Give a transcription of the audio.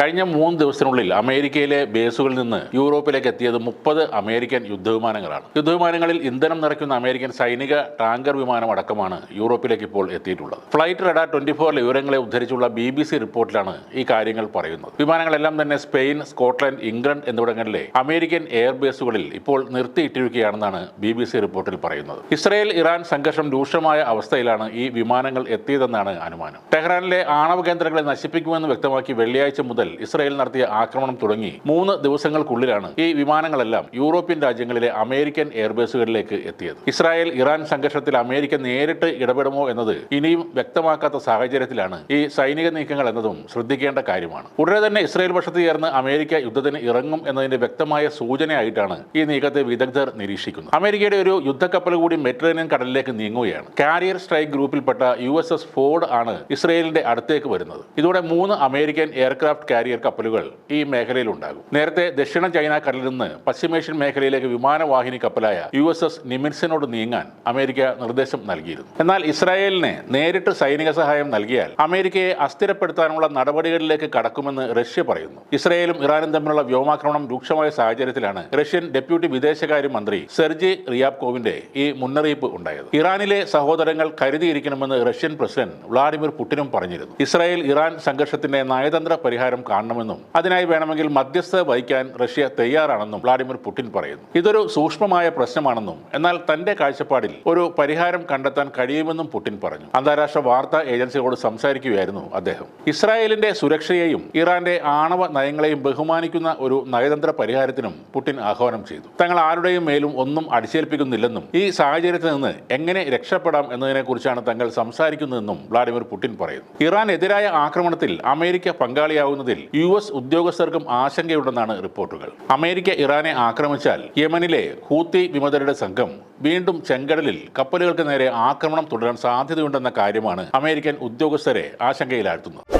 കഴിഞ്ഞ മൂന്ന് ദിവസത്തിനുള്ളിൽ അമേരിക്കയിലെ ബേസുകളിൽ നിന്ന് യൂറോപ്പിലേക്ക് എത്തിയത് മുപ്പത് അമേരിക്കൻ യുദ്ധവിമാനങ്ങളാണ്. യുദ്ധവിമാനങ്ങളിൽ ഇന്ധനം നിറയ്ക്കുന്ന അമേരിക്കൻ സൈനിക ടാങ്കർ വിമാനം അടക്കമാണ് യൂറോപ്പിലേക്ക് ഇപ്പോൾ എത്തിയിട്ടുള്ളത്. ഫ്ലൈറ്റ് റഡാർ ട്വന്റി ഫോറിലെ വിവരങ്ങളെ ഉദ്ധരിച്ചുള്ള ബി ബി സി റിപ്പോർട്ടിലാണ് ഈ കാര്യങ്ങൾ പറയുന്നത്. വിമാനങ്ങളെല്ലാം തന്നെ സ്പെയിൻ സ്കോട്ട്ലൻഡ് ഇംഗ്ലണ്ട് എന്നിവിടങ്ങളിലെ അമേരിക്കൻ എയർ ബേസുകളിൽ ഇപ്പോൾ നിർത്തിയിട്ടിരിക്കുകയാണെന്നാണ് ബി ബി സി റിപ്പോർട്ടിൽ പറയുന്നത്. ഇസ്രയേൽ ഇറാൻ സംഘർഷം രൂക്ഷമായ അവസ്ഥയിലാണ് ഈ വിമാനങ്ങൾ എത്തിയതെന്നാണ് അനുമാനം. ടെഹ്റാനിലെ ആണവ കേന്ദ്രങ്ങളെ നശിപ്പിക്കുമെന്ന് വ്യക്തമാക്കി വെള്ളിയാഴ്ച മുതൽ ഇസ്രായേൽ നടത്തിയ ആക്രമണം തുടങ്ങി മൂന്ന് ദിവസങ്ങൾക്കുള്ളിലാണ് ഈ വിമാനങ്ങളെല്ലാം യൂറോപ്യൻ രാജ്യങ്ങളിലെ അമേരിക്കൻ എയർബേസുകളിലേക്ക് എത്തിയത്. ഇസ്രായേൽ ഇറാൻ സംഘർഷത്തിൽ അമേരിക്ക നേരിട്ട് ഇടപെടുമോ എന്നത് ഇനിയും വ്യക്തമാക്കാത്ത സാഹചര്യത്തിലാണ് ഈ സൈനിക നീക്കങ്ങൾ എന്നതും ശ്രദ്ധിക്കേണ്ട കാര്യമാണ്. ഉടനെ തന്നെ ഇസ്രായേൽ പക്ഷത്ത് ചേർന്ന് അമേരിക്ക യുദ്ധത്തിന് ഇറങ്ങും എന്നതിന്റെ വ്യക്തമായ സൂചനയായിട്ടാണ് ഈ നീക്കത്തെ വിദഗ്ധർ നിരീക്ഷിക്കുന്നത്. അമേരിക്കയുടെ ഒരു യുദ്ധക്കപ്പൽ കൂടി മെഡിറ്ററേനിയൻ കടലിലേക്ക് നീങ്ങുകയാണ്. കാരിയർ സ്ട്രൈക്ക് ഗ്രൂപ്പിൽപ്പെട്ട യു എസ് എസ് ഫോർഡ് ആണ് ഇസ്രയേലിന്റെ അടുത്തേക്ക് വരുന്നത്. ഇതോടെ മൂന്ന് അമേരിക്കൻ എയർക്രാഫ്റ്റ് കാരിയർ കപ്പലുകൾ ഈ മേഖലയിൽ ഉണ്ടാകും നേരത്തെ ദക്ഷിണ ചൈന കടലിൽ നിന്ന് പശ്ചിമേഷ്യൻ മേഖലയിലേക്ക് വിമാനവാഹിനി കപ്പലായ യു എസ് എസ് നിമിൻസിനോട് നീങ്ങാൻ അമേരിക്ക നിർദ്ദേശം നൽകിയിരുന്നു. എന്നാൽ ഇസ്രായേലിന് നേരിട്ട് സൈനിക സഹായം നൽകിയാൽ അമേരിക്കയെ അസ്ഥിരപ്പെടുത്താനുള്ള നടപടികളിലേക്ക് കടക്കുമെന്ന് റഷ്യ പറയുന്നു. ഇസ്രായേലും ഇറാനും തമ്മിലുള്ള വ്യോമാക്രമണം രൂക്ഷമായ സാഹചര്യത്തിലാണ് റഷ്യൻ ഡെപ്യൂട്ടി വിദേശകാര്യ മന്ത്രി സെർജി റിയാബ്കോവിന്റെ ഈ മുന്നറിയിപ്പ് ഉണ്ടായത്. ഇറാനിലെ സഹോദരങ്ങൾ കരുതിയിരിക്കണമെന്ന് റഷ്യൻ പ്രസിഡന്റ് വ്ളാഡിമിർ പുടിനും പറഞ്ഞിരുന്നു. ഇസ്രായേൽ ഇറാൻ സംഘർഷത്തിന്റെ നയതന്ത്ര പരിഹാരം കാണണമെന്നും അതിനായി വേണമെങ്കിൽ മധ്യസ്ഥത വഹിക്കാൻ റഷ്യ തയ്യാറാണെന്നും വ്ളാഡിമിർ പുടിൻ പറയുന്നു. ഇതൊരു സൂക്ഷ്മമായ പ്രശ്നമാണെന്നും എന്നാൽ തന്റെ കാഴ്ചപ്പാടിൽ ഒരു പരിഹാരം കണ്ടെത്താൻ കഴിയുമെന്നും പുടിൻ പറഞ്ഞു. അന്താരാഷ്ട്ര വാർത്താ ഏജൻസികളോട് സംസാരിക്കുകയായിരുന്നു അദ്ദേഹം. ഇസ്രായേലിന്റെ സുരക്ഷയെയും ഇറാന്റെ ആണവ നയങ്ങളെയും ബഹുമാനിക്കുന്ന ഒരു നയതന്ത്ര പരിഹാരത്തിനും പുടിൻ ആഹ്വാനം ചെയ്തു. തങ്ങൾ ആരുടെയും മേലും ഒന്നും അടിച്ചേൽപ്പിക്കുന്നില്ലെന്നും ഈ സാഹചര്യത്തിൽ നിന്ന് എങ്ങനെ രക്ഷപ്പെടാം എന്നതിനെക്കുറിച്ചാണ് തങ്ങൾ സംസാരിക്കുന്നതെന്നും വ്ളാഡിമിർ പുടിൻ പറയുന്നു. ഇറാനെതിരായ ആക്രമണത്തിൽ അമേരിക്ക പങ്കാളിയാവുന്നതിൽ യു എസ് ഉദ്യോഗസ്ഥർക്കും ആശങ്കയുണ്ടെന്നാണ് റിപ്പോർട്ടുകൾ. അമേരിക്ക ഇറാനെ ആക്രമിച്ചാൽ യമനിലെ ഹൂത്തി വിമതരുടെ സംഘം വീണ്ടും ചെങ്കടലിൽ കപ്പലുകൾക്ക് നേരെ ആക്രമണം തുടരാൻ സാധ്യതയുണ്ടെന്ന കാര്യമാണ് അമേരിക്കൻ ഉദ്യോഗസ്ഥരെ ആശങ്കയിലാഴ്ത്തുന്നത്.